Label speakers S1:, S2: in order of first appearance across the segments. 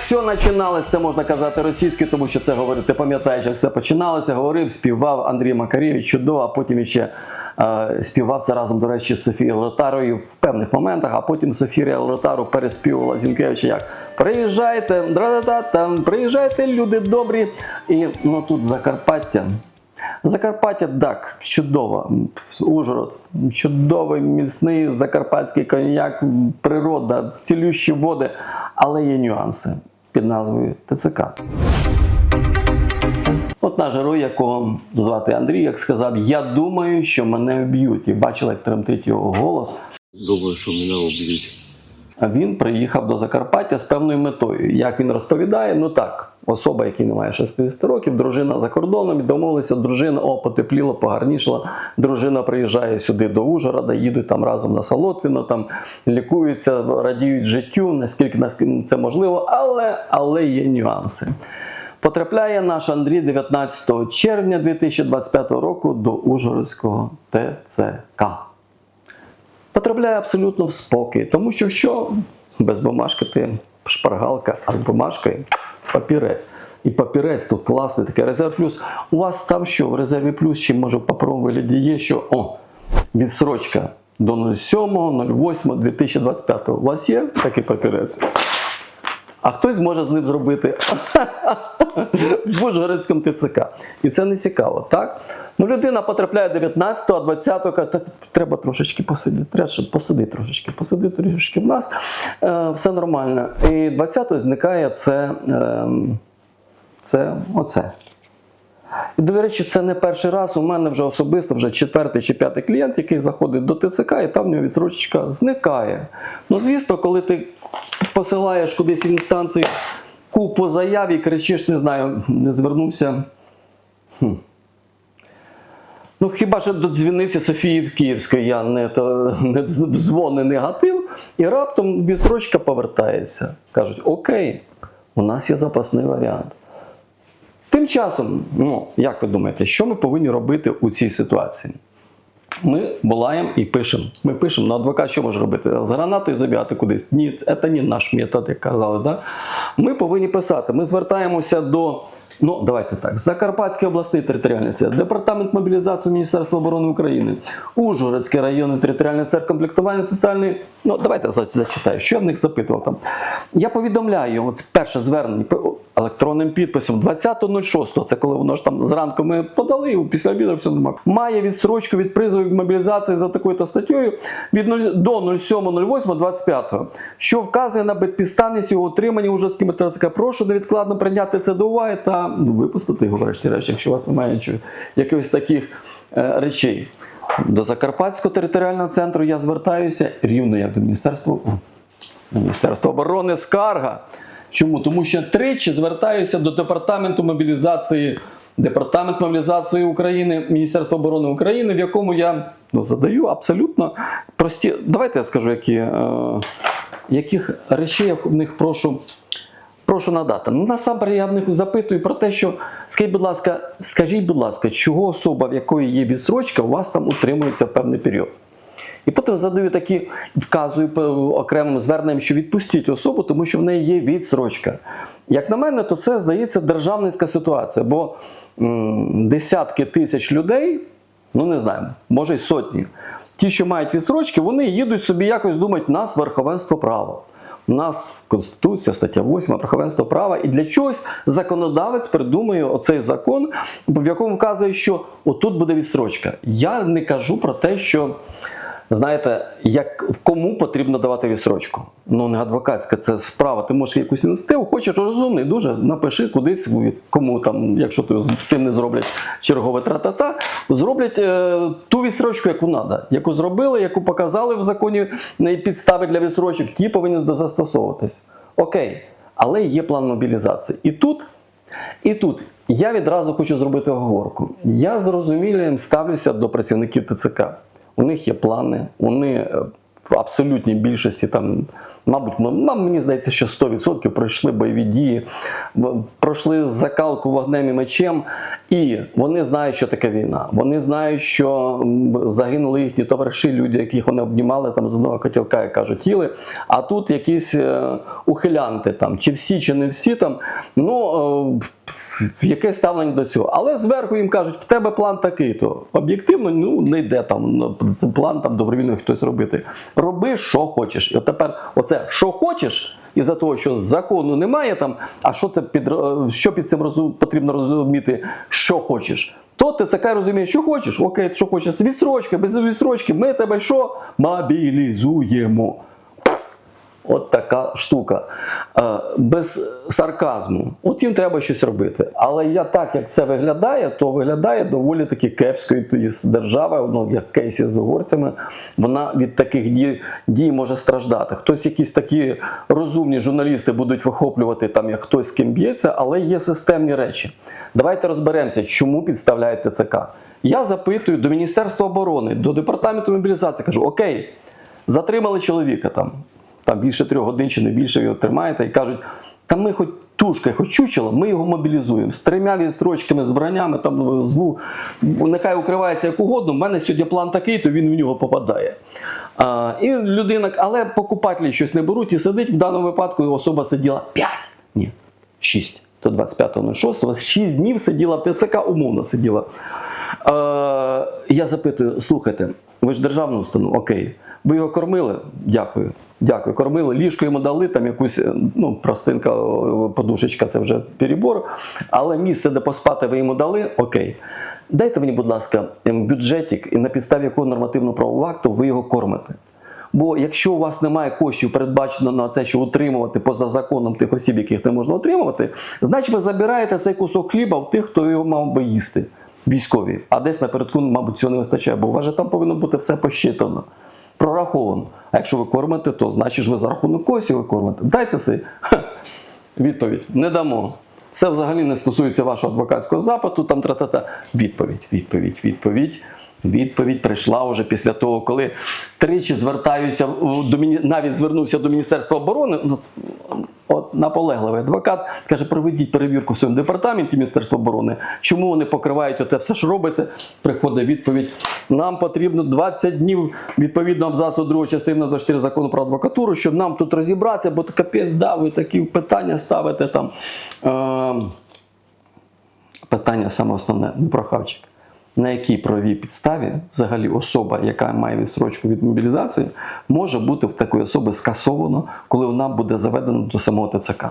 S1: все починалося, це можна казати російською, тому що це говорити, ти пам'ятаєш, як все починалося, говорив, співав Андрій Макарєвич чудово, а потім ще е, співав це разом, до речі, з Софією Лотарою в певних моментах, а потім Софія Лотару переспівувала Зінкевича як Приїжджайте, приїжджайте, люди добрі. І ну тут Закарпаття. Закарпаття, так, чудово. Ужгород, чудовий, міцний закарпатський коньяк, природа, цілющі води, але є нюанси під назвою ТЦК. От наш герой, якого звати Андрій, як сказав, я думаю, що мене вб'ють. І бачила, як тремтить його голос.
S2: Думаю, що мене уб'ють.
S1: Він приїхав до Закарпаття з певною метою. Як він розповідає, ну так, особа, який не має 60 років, дружина за кордоном, і домовилися, дружина, о, потепліло, погарнішала. Дружина приїжджає сюди до Ужгорода, їдуть там разом на Солотвіно, там лікуються, радіють життю, наскільки наскільки це можливо, але, але є нюанси. Потрапляє наш Андрій 19 червня 2025 року до Ужгородського ТЦК потрапляє абсолютно в спокій, тому що що без бумажки ти шпаргалка, а з бумажкою папірець. І папірець тут класний такий резерв плюс. У вас там що в резерві плюс, чи може в паперовому вигляді є, що о, відсрочка до 07.08.2025. У вас є такий папірець? А хтось може з ним зробити в Ужгородському ТЦК. І це не цікаво, так? Ну, людина потрапляє 19-го, а 20-го, каже, «Та треба трошечки посидіти, треба посиди трошечки, посиди трошечки в нас, е, все нормально. І 20-го зникає це, е, це оце. І, до речі, це не перший раз. У мене вже особисто вже четвертий чи п'ятий клієнт, який заходить до ТЦК, і там в нього відсрочка зникає. Ну, звісно, коли ти посилаєш кудись в інстанцію купу заяв і кричиш, не знаю, не звернувся. Хм. Ну, хіба що додзвінився Софії Київської, я не, то, не дзвони негатив, і раптом відсрочка повертається. Кажуть, окей, у нас є запасний варіант. Тим часом, ну, як ви думаєте, що ми повинні робити у цій ситуації? Ми волаємо і пишемо. Ми пишемо, ну адвокат що може робити? З гранатою забігати кудись. Ні, це не наш метод, як казали. Да? Ми повинні писати. Ми звертаємося до. Ну, давайте так. Закарпатський обласний територіальний центр, департамент мобілізації Міністерства оборони України, Ужгородський районний територіальний центр комплектування соціальної. Ну, давайте зачитаю, що я в них запитував там. Я повідомляю, от перше звернення електронним підписом 20.06, це коли воно ж там зранку ми подали, після обіду все нормально. Має відстрочку від призову мобілізації за такою-то статтею від 0 до 07.08.25, що вказує на безпідставність його утримання Ужгородським ТСК. Прошу невідкладно прийняти це до уваги та ну, випустити його, врешті-решт, якщо у вас немає якихось таких е, речей. До Закарпатського територіального центру я звертаюся рівно як до Міністерства, до Міністерства оборони скарга. Чому? Тому що тричі звертаюся до департаменту мобілізації, департамент мобілізації України, Міністерства оборони України, в якому я ну, задаю абсолютно прості. Давайте я скажу, які, е, яких речей я в них прошу прошу надати. Ну, насамперед я в них запитую про те, що скажіть, будь ласка, скажіть, будь ласка, чого особа, в якої є відсрочка, у вас там утримується в певний період. І потім задаю такі, вказую окремим зверненням, що відпустіть особу, тому що в неї є відсрочка. Як на мене, то це здається державницька ситуація, бо м, десятки тисяч людей, ну не знаю, може й сотні. Ті, що мають відсрочки, вони їдуть собі якось думають, нас верховенство права. У нас Конституція, стаття 8, верховенство права, і для чогось законодавець придумує оцей закон, в якому вказує, що отут буде відстрочка. Я не кажу про те, що знаєте, як кому потрібно давати відстрочку. Ну не адвокатська це справа. Ти можеш якусь ініціативу, хочеш розумний, дуже напиши кудись, кому там, якщо ти з цим не зроблять чергове тра-та-та, зроблять е, ту відстрочку, яку треба, яку зробили, яку показали в законі підстави для відстрочок, ті повинні застосовуватись. Окей, але є план мобілізації. І тут, і тут я відразу хочу зробити оговорку. Я з розумінням ставлюся до працівників ТЦК. У них є плани, вони е, в абсолютній більшості там Мабуть, мені здається, що 100% пройшли бойові дії, пройшли закалку вогнем і мечем, і вони знають, що таке війна. Вони знають, що загинули їхні товариші, люди, яких вони обнімали там з одного котілка, як кажуть, їли. А тут якісь е, ухилянти там, чи всі, чи не всі там. Ну е, яке ставлення до цього. Але зверху їм кажуть, в тебе план такий, то об'єктивно ну, не йде там ну, план там добровільно хтось робити. Роби, що хочеш. І от тепер оце, що хочеш, із-за того, що закону немає там, а що це під е, що під цим розум, потрібно розуміти, що хочеш. То ТЦК розуміє, що хочеш, окей, що хочеш, відсрочка, без відсрочки, ми тебе що? Мобілізуємо. От така штука. Е, Без сарказму. От їм треба щось робити. Але я так, як це виглядає, то виглядає доволі таки кепсько. І тоді держава, ну, як кейсі з угорцями, вона від таких дій, дій може страждати. Хтось якісь такі розумні журналісти будуть вихоплювати, там, як хтось з ким б'ється, але є системні речі. Давайте розберемося, чому підставляють ТЦК. Я запитую до Міністерства оборони, до департаменту мобілізації, кажу: Окей, затримали чоловіка там, там більше трьох годин чи не більше його тримаєте, і кажуть, та ми хоч тушка, хоч чучело, ми його мобілізуємо з трьома відстрочками, збраннями, там зву, нехай укривається як угодно. У мене сьогодні план такий, то він в нього попадає. А, і людина, але покупателі щось не беруть і сидить. В даному випадку особа сиділа 5, ні, 6, то 25.06, 6 днів сиділа в умовно сиділа. Е, я запитую: слухайте, ви ж державна установа, окей. Ви його кормили? Дякую. Дякую. Кормили, ліжко йому дали, там якусь е, ну, простинка, подушечка це вже перебор. Але місце, де поспати, ви йому дали, окей. Дайте мені, будь ласка, ем, бюджетик, і на підставі якого нормативно правового акту ви його кормите. Бо якщо у вас немає коштів передбачено на це, що утримувати поза законом тих осіб, яких не можна утримувати, значить ви забираєте цей кусок хліба в тих, хто його мав би їсти. Військові. А десь напередку, мабуть, цього не вистачає, бо у вас же там повинно бути все посчитано, прораховано. А якщо ви кормите, то значить ви за рахунок когось його кормите. Дайте си відповідь. Не дамо. Це взагалі не стосується вашого адвокатського запиту. Там тра-та-та. Відповідь, відповідь, відповідь. Відповідь прийшла вже після того, коли тричі звертаюся до навіть звернувся до Міністерства оборони. ну, От наполегливий адвокат каже: проведіть перевірку в своєму департаменті Міністерства оборони. Чому вони покривають оте все, що робиться? Приходить відповідь. Нам потрібно 20 днів відповідно абзацу 2 частини 24 закону про адвокатуру, щоб нам тут розібратися, бо капець, да, ви такі питання ставите там. Е- питання саме основне, не про хавчик. На якій правовій підставі взагалі особа, яка має відсрочку від мобілізації, може бути в такої особи скасовано, коли вона буде заведена до самого ТЦК?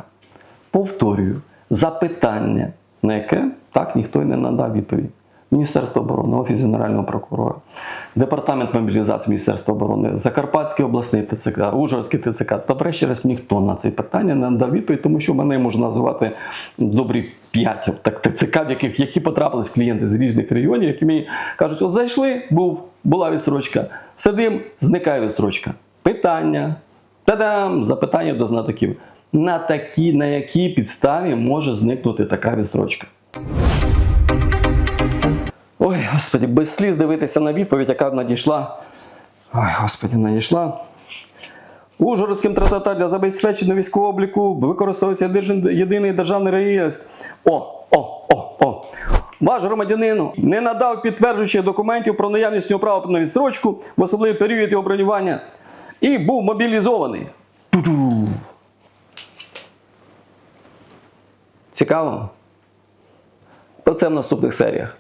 S1: Повторюю, запитання, на яке так ніхто й не надав відповідь. Міністерство оборони, Офіс Генерального прокурора, Департамент мобілізації Міністерства оборони, Закарпатський обласний ТЦК, Ужгородський ТЦК. Та врешті раз ніхто на це питання не надав відповідь, тому що мене можна називати добрі п'ять ТЦК, в яких які потрапились клієнти з різних регіонів, які мені кажуть: от зайшли, був, була відстрочка, сидим, зникає відстрочка. Питання. Та-дам! Запитання до знатоків. На, такі, на якій підставі може зникнути така відстрочка? Ой, господі, без сліз дивитися на відповідь, яка надійшла. Ой, господі, надійшла. Ужгородським тратата для забезпечення військового обліку використовується єдиний державний реєстр. О, о, о, о. Ваш громадянин не надав підтверджуючих документів про наявність його права на відстрочку в особливий період його бронювання і був мобілізований. Ту-ду. Цікаво? Про це в наступних серіях.